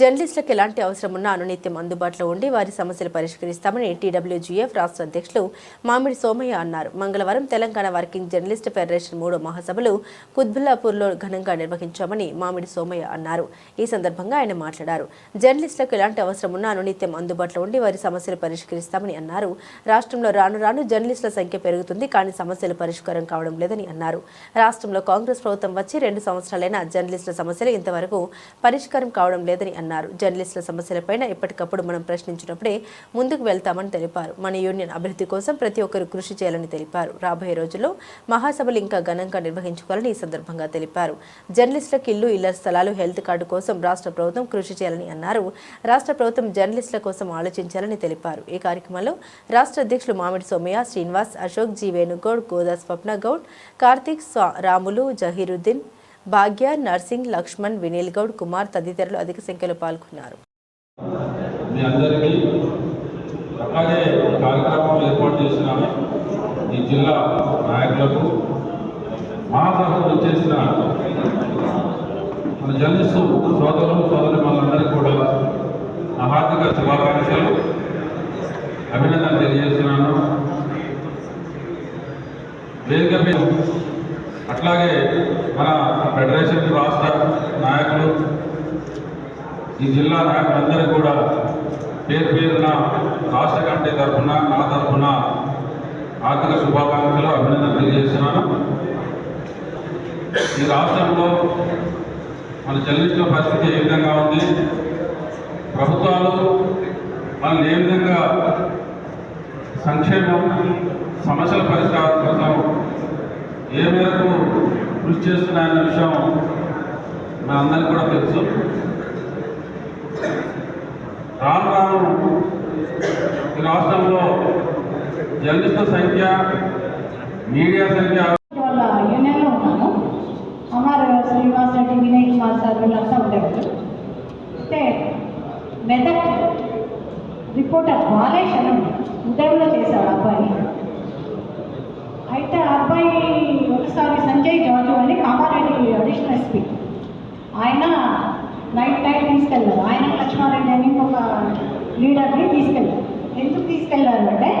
జర్నలిస్టులకు ఎలాంటి అవసరం ఉన్నా అనునిత్యం అందుబాటులో ఉండి వారి సమస్యలు పరిష్కరిస్తామని టీడబ్ల్యూజీఎఫ్ రాష్ట్ర అధ్యక్షులు మామిడి సోమయ్య అన్నారు. మంగళవారం తెలంగాణ వర్కింగ్ జర్నలిస్ట్ ఫెడరేషన్ మూడో మహాసభలు కుత్బుల్లాపూర్లో ఘనంగా నిర్వహించామని మామిడి సోమయ్య అన్నారు. ఈ సందర్భంగా ఆయన మాట్లాడారు. జర్నలిస్టులకు ఎలాంటి అవసరం ఉన్నా అనునిత్యం అందుబాటులో ఉండి వారి సమస్యలు పరిష్కరిస్తామని అన్నారు. రాష్ట్రంలో రాను రాను జర్నలిస్టుల సంఖ్య పెరుగుతుంది కానీ సమస్యలు పరిష్కారం కావడం లేదని అన్నారు. రాష్ట్రంలో కాంగ్రెస్ ప్రభుత్వం వచ్చి రెండు సంవత్సరాలైన జర్నలిస్టుల సమస్యలు ఇంతవరకు పరిష్కారం కావడం లేదని అన్నారు. జర్నలిస్టుల సమస్యలపైన ఎప్పటికప్పుడు మనం ప్రశ్నించినప్పుడే ముందుకు వెళ్తామని తెలిపారు. మన యూనియన్ అభివృద్ధి కోసం ప్రతి ఒక్కరూ కృషి చేయాలని తెలిపారు. రాబోయే రోజుల్లో మహాసభలు ఇంకా ఘనంగా నిర్వహించుకోవాలని ఈ సందర్భంగా తెలిపారు. జర్నలిస్టులకు ఇల్లు ఇళ్ళ స్థలాలు హెల్త్ కార్డు కోసం రాష్ట్ర ప్రభుత్వం కృషి చేయాలని అన్నారు. రాష్ట్ర ప్రభుత్వం జర్నలిస్టుల కోసం ఆలోచించాలని తెలిపారు. ఈ కార్యక్రమంలో రాష్ట్ర అధ్యక్షులు మామిడి సోమయ్య శ్రీనివాస్ అశోక్ జీ వేణుగౌడ్ గోదా స్వప్న గౌడ్ కార్తీక్ రాములు జహీరుద్దీన్ భాగ్య నర్సింగ్ లక్ష్మణ్ వినీల్ గౌడ్ కుమార్ తదితరులు అధిక సంఖ్యలో పాల్గొన్నారు. అలాగే ఏర్పాటు చేసిన ఈ జిల్లా నాయకులకు మన జర్నలిస్టు సోదరులు మనందరికీ కూడా నా హార్దిక శుభాకాంక్షలు. అభినందన తెలియజేస్తున్నాను. వేదిక మీద అట్లాగే మన ఫెడరేషన్ రాష్ట్ర నాయకులు ఈ జిల్లా నాయకులందరూ కూడా పేరు పేరున రాష్ట్ర కమిటీ తరఫున నా తరఫున ఆర్థిక శుభాకాంక్షలు అభినందన తెలియజేస్తున్నాను. ఈ రాష్ట్రంలో మన చెల్లించిన పరిస్థితి ఏ విధంగా ఉంది? ప్రభుత్వాలు మనల్ని ఏ విధంగా సంక్షేమం సమస్యల పరిష్కారం కోసం ఏ మేరకు కృషి చేస్తున్నాయన్న విషయం మనందరికీ కూడా తెలుసు. రాను రాను ఈ రాష్ట్రంలో జర్నలిస్టుల సంఖ్య మీడియా సంఖ్య యూనియన్లో ఉన్నాను. అమర్ శ్రీనివాస్ రెడ్డి వినయ్ కుమార్ సార్ వీళ్ళంతా ఉండేవారు అయితే మెదక్ రిపోర్టర్ బాలేష్ అని ఉదయంలో చేశాడు అబ్బాయి అయితే ఆ అబ్బాయి ఒకసారి సంజయ్ జార్జు అని కామారెడ్డి అడిషనల్ ఎస్పీ. ఆయన నైట్ టైం తీసుకెళ్ళారు. ఆయన లక్ష్మారెడ్డి అని ఒక లీడర్ని తీసుకెళ్ళారు. ఎందుకు తీసుకెళ్ళారు అంటే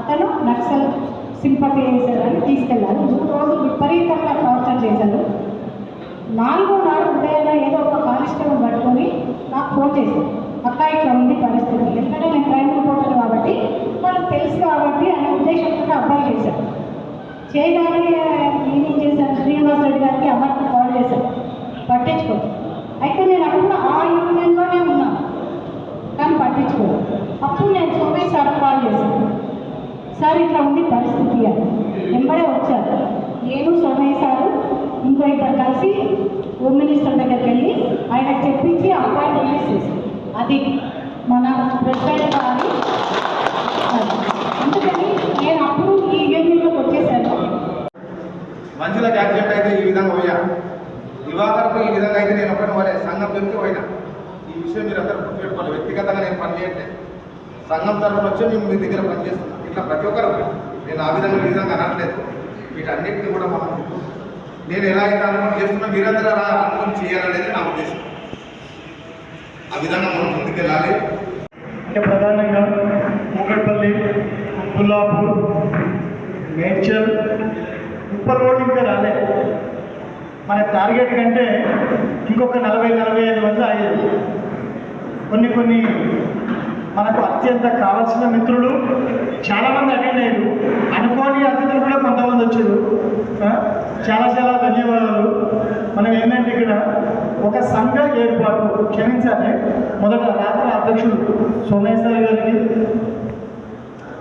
అతను నక్సల్ సింపతి చేశారని తీసుకెళ్ళారు. మూడు రోజులు విపరీతంగా టార్చర్ చేశారు. నాలుగో నాడు ఉదయాన్నే ఏదో ఒక కానిస్టేబుల్ పట్టుకొని నాకు ఫోన్ చేశారు. అక్క ఇట్లా ఉంది పరిస్థితి. ఎందుకంటే నేను క్రైమ్ రిపోర్టర్ కాబట్టి వాళ్ళకి తెలుసు కాబట్టి అనే ఉద్దేశంతో అబ్బాయి చేశారు. చేయడానికి నేనేం చేశాను. శ్రీనివాస్ రెడ్డి గారికి అమ్మకి కాల్ చేశాను. పట్టించుకోదు అయితే నేను అప్పుడు ఆ యూనియన్లోనే ఉన్నాను కానీ పట్టించుకోదు అప్పుడు నేను సోమయ్య సార్ కాల్ చేశాను. సార్ ఇట్లా ఉంది పరిస్థితి అని వెంబడే వచ్చారు. నేను సోమయ్య సారు ఇంకో ఇద్దరు కలిసి హోమ్ మినిస్టర్ దగ్గరికి వెళ్ళి ఆయనకు చెప్పించి ఆ చేశాను అది మన ప్రెసిడెంట్ గారి అది. అందుకని నేను అప్పుడు ఈ యూనియన్లోకి వచ్చేసాను మంచులకు యాక్సిడెంట్ అయితే ఈ విధంగా పోయా దివాకర్కు ఈ విధంగా అయితే నేను ఒకటి పోలే సంఘం పెరిగి పోయినా ఈ విషయం మీరు అందరూ గుర్తుపెట్టుకోవాలి. వ్యక్తిగతంగా నేను పని చేయట్లేదు. సంఘం తరఫున వచ్చి మేము మీ దగ్గర పనిచేస్తున్నాం ఇట్లా ప్రతి ఒక్కరు నేను ఆ విధంగా ఈ విధంగా అనట్లేదు. వీటన్నిటిని కూడా మనం నేను ఎలా అయితే అనుభవం చేస్తున్నా మీరందరూ అలా అనుభవం చేయాలనేది నా ఉద్దేశం. ఆ విధంగా మనం ముందుకెళ్ళాలి. అంటే ప్రధానంగా కూకట్పల్లి పుల్లాపూర్ మేడ్చల్ ఉప్పల్ రోడ్ ఇంకా రాలేదు మన టార్గెట్ కంటే ఇంకొక నలభై నలభై ఐదు మంది అయ్యారు కొన్ని కొన్ని మనకు అత్యంత కావాల్సిన మిత్రులు చాలామంది అటెండ్ అయ్యారు. అనుకోని అతిథులు కూడా కొంతమంది వచ్చారు. చాలా చాలా ధన్యవాదాలు. మనం ఏంటంటే ఇక్కడ ఒక సంఘ ఏర్పాటు క్షమించాలి. మొదట రాష్ట్ర అధ్యక్షుడు సోమేశ్వర గారికి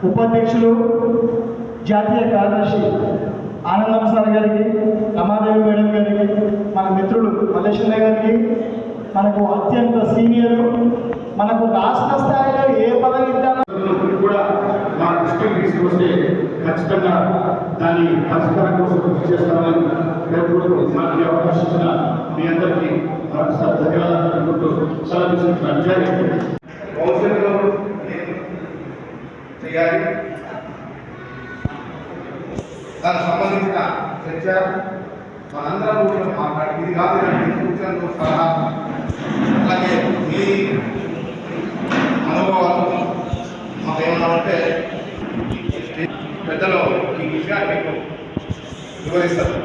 ఉపాధ్యక్షులు జాతీయ కార్యదర్శి ఆనందం సార్ గారికి రమాదేవి మేడం గారికి మన మిత్రుడు మల్లేశ్వర గారికి మనకు అత్యంత సీనియర్ మనకు రాష్ట్ర స్థాయిలో ఏ పదవి కూడా మా దృష్టికి తీసుకొస్తే ఖచ్చితంగా దాని పరిష్కారం కోసం కృషి చేస్తామని మాకు అవకాశం ఇచ్చిన మీ అందరికీ మరొకసారి ధన్యవాదాలు తెలుపుకుంటూ సెలవు తీసుకుంటున్నాను. చేయాలి. దానికి సంబంధించిన చర్చ. మనందరం కూడా మాట్లాడి ఇది కాదు కూర్చొని సలహా అలాగే మీ అనుభవాలు మాకేమన్నా ఉంటే పెద్దలు ఈ విషయాన్ని మీకు వివరిస్తారు.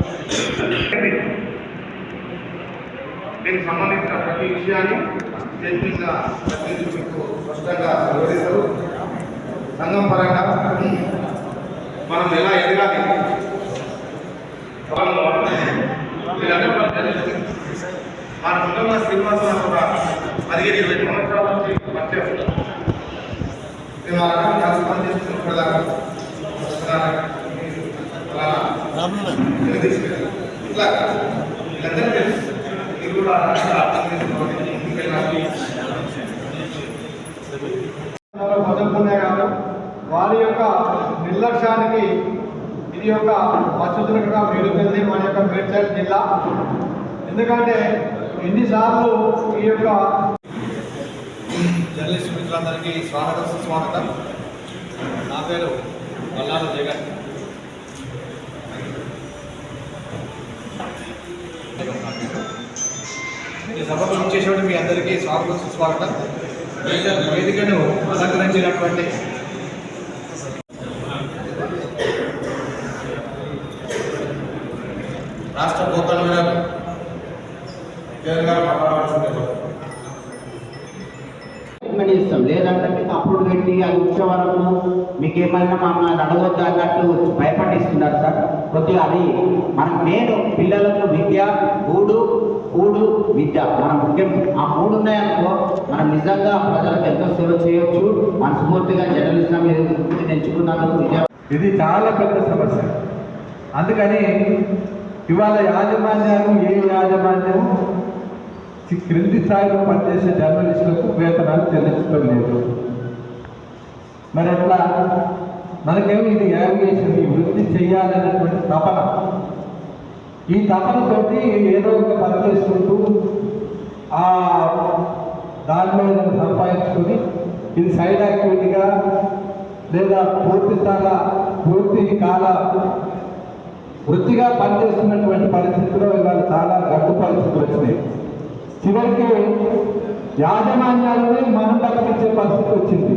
దీనికి సంబంధించిన ప్రతి విషయాన్ని చర్చించిన ప్రతి మీకు స్పష్టంగా వివరిస్తారు. సంఘం పరంగా మనం ఎలా ఎదగాలి? వీళ్ళందరూ మన జర్నలిస్ట్. శ్రీనివాసరావు కూడా పదిహేను ఇరవై సంవత్సరాల నుంచి పనిచేస్తున్నారు మేము ఆ రకంగా కలిసి పనిచేస్తున్నాం ఇప్పటిదాకా. అలా ఇట్లా వీళ్ళందరూ తెలుసు మీరు కూడా అర్థం చేసుకోవాలి మొదలుకునే కాదు వారి యొక్క నిర్లక్ష్యానికి ఇది ఒక పరిశుద్ధంగా వేడుకెళ్ళి మన యొక్క మేడ్చల్ జిల్లా. ఎందుకంటే ఎన్నిసార్లు ఈ యొక్క జర్నలిస్ట్ మిత్రులందరికీ స్వాగతం సుస్వాగతం. నా పేరు మల్లాల జగన్. ఈ సభకు వచ్చేటువంటి మీ అందరికీ స్వాగతం సుస్వాగతం. వేదికను అలంకరించినటువంటి రికమెండ్ ఇస్తాం లేదంటే మీకు అప్పుడు పెట్టి అది వచ్చే వరకు మీకు ఏమైనా మమ్మల్ని అడగొద్దు అన్నట్టు భయపడిస్తున్నారు సార్. కొద్దిగా అది మనం నేను పిల్లలకు విద్య గూడు కూడు విద్య. మన ముఖ్యం ఆ మూడు ఉన్నాయనుకో మనం నిజంగా ప్రజలకు ఎంతో సేవ చేయొచ్చు. మనస్ఫూర్తిగా జర్నలిజం మీద ఎంచుకున్నందుకు విజయ ఇది చాలా పెద్ద సమస్య. అందుకని ఇవాళ యాజమాన్యాలు ఏ యాజమాన్యము క్రింది స్థాయిలో పనిచేసే జర్నలిస్టులకు వేతనాలు చెల్లించడం లేదు. మరి అట్లా మనకేమో ఇది యావిగేషన్ ఈ వృత్తి చేయాలనేటువంటి తపన? ఈ తపనతోటి ఏదో ఒక పని చేసుకుంటూ ఆ దానిలో సంపాదించుకొని ఇది సైడ్ యాక్టివిటీగా లేదా పూర్తి స్థాల పూర్తి కాల వృత్తిగా పనిచేస్తున్నటువంటి పరిస్థితుల్లో ఇవాళ చాలా గడ్డు పరిస్థితులు వచ్చినాయి. చివరికి యాజమాన్యాలని మనం బతికించే పరిస్థితి వచ్చింది.